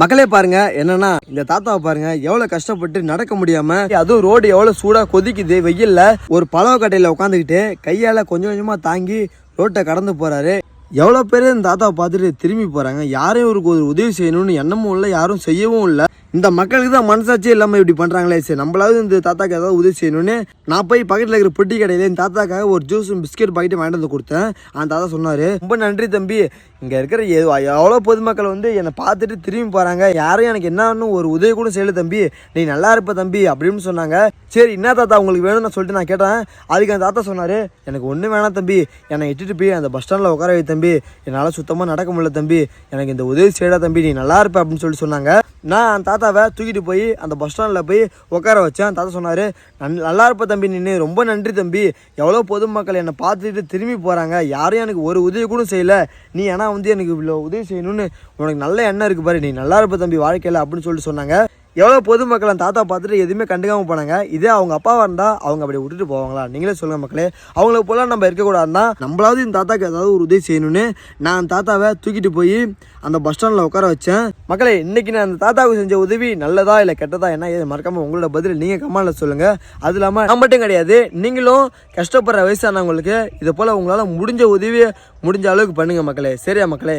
மக்களே பாருங்க என்னன்னா இந்த தாத்தாவை பாருங்க எவ்வளவு கஷ்டப்பட்டு நடக்க முடியாம அதுவும் ரோடு எவ்வளவு சூடா கொதிக்குது வெயில்ல ஒரு பழவ கட்டையில உட்காந்துக்கிட்டு கையால கொஞ்சம் கொஞ்சமா தாங்கி ரோட்டை கடந்து போறாரு. எவ்வளோ பேர் இந்த தாத்தாவை பார்த்துட்டு திரும்பி போகிறாங்க யாரையும் இவருக்கு ஒரு உதவி செய்யணும்னு எண்ணமும் இல்லை யாரும் செய்யவும் இல்லை. இந்த மக்களுக்கு தான் மனசாட்சியே இல்லாமல் இப்படி பண்ணுறாங்களே சரி நம்மளாவது இந்த தாத்தாக்கு ஏதாவது உதவி செய்யணும்னு நான் போய் பக்கத்தில் இருக்கிற பெட்டி கடையில் என் தாத்தாக்காக ஒரு ஜூஸும் பிஸ்கெட் பாக்கெட்டு வாங்கிட்டு வந்து கொடுத்தேன். அந்த தாத்தா சொன்னார் ரொம்ப நன்றி தம்பி. இங்கே இருக்கிற எவ்வளோ பொதுமக்கள் வந்து என்னை பார்த்துட்டு திரும்பி போகிறாங்க யாரும் எனக்கு என்னன்னு ஒரு உதவி கூட செய்யல தம்பி. நீ நல்லா இருப்ப தம்பி அப்படின்னு சொன்னாங்க. சரி என்ன தாத்தா உங்களுக்கு வேணும்னு சொல்லிட்டு நான் கேட்டேன். அதுக்கு அந்த தாத்தா சொன்னார் எனக்கு ஒன்றும் வேணாம் தம்பி. என்னை இட்டுட்டு போய் அந்த பஸ் ஸ்டாண்டில் உட்கார வை தம்பி. என்னால் சுத்தமாக நடக்க முடியல தம்பி. எனக்கு இந்த உதவி செய்யடா தம்பி. நீ நல்லா இருப்ப அப்படின்னு சொல்லி சொன்னாங்க. நான் அந்த தாத்தாவை தூக்கிட்டு போய் அந்த பஸ் ஸ்டாண்டில் போய் உட்கார வச்சேன். அந்த தாத்தா சொன்னார் நன் நல்லா இருப்ப தம்பி நின்று ரொம்ப நன்றி தம்பி. எவ்வளோ பொதுமக்கள் என்னை பார்த்துட்டு திரும்பி போகிறாங்க யாரும் எனக்கு ஒரு உதவி கூட செய்யலை. நீ ஏன்னா வந்து எனக்கு இவ்வளோ உதவி செய்யணும்னு உனக்கு நல்ல எண்ணம் இருக்குது பாரு. நீ நல்லா இருப்ப தம்பி வாழ்க்கையில் அப்படின்னு சொல்லிட்டு சொன்னாங்க. எவ்வளோ பொதுமக்கள் அந்த தாத்தா பார்த்துட்டு எதுவுமே கண்டுக்காமல் போனாங்க? இதே அவங்க அப்பாவாக இருந்தால் அவங்க அப்படி விட்டுட்டு போவாங்களா? நீங்களே சொல்லுங்கள் மக்களே. அவங்கள போல நம்ம இருக்கக்கூடாதுன்னா நம்மளாவது இந்த தாத்தாக்கு ஏதாவது ஒரு உதவி செய்யணும்னு நான் அந்த தாத்தாவை தூக்கிட்டு போய் அந்த பஸ் ஸ்டாண்டில் உட்கார வச்சேன். மக்களே இன்றைக்கி நான் அந்த தாத்தாவுக்கு செஞ்ச உதவி நல்லதா இல்லை கெட்டதா என்ன ஏது மறக்காமல் உங்களோட பதில் நீங்கள் கமாண்டில் சொல்லுங்கள் அது இல்லாமல் நான் மட்டும் கிடையாது நீங்களும் கஷ்டப்படுற வயசானவங்களுக்கு இதை போல் உங்களால் முடிஞ்ச உதவியை முடிஞ்ச அளவுக்கு பண்ணுங்கள் மக்களே. சரியா மக்களே?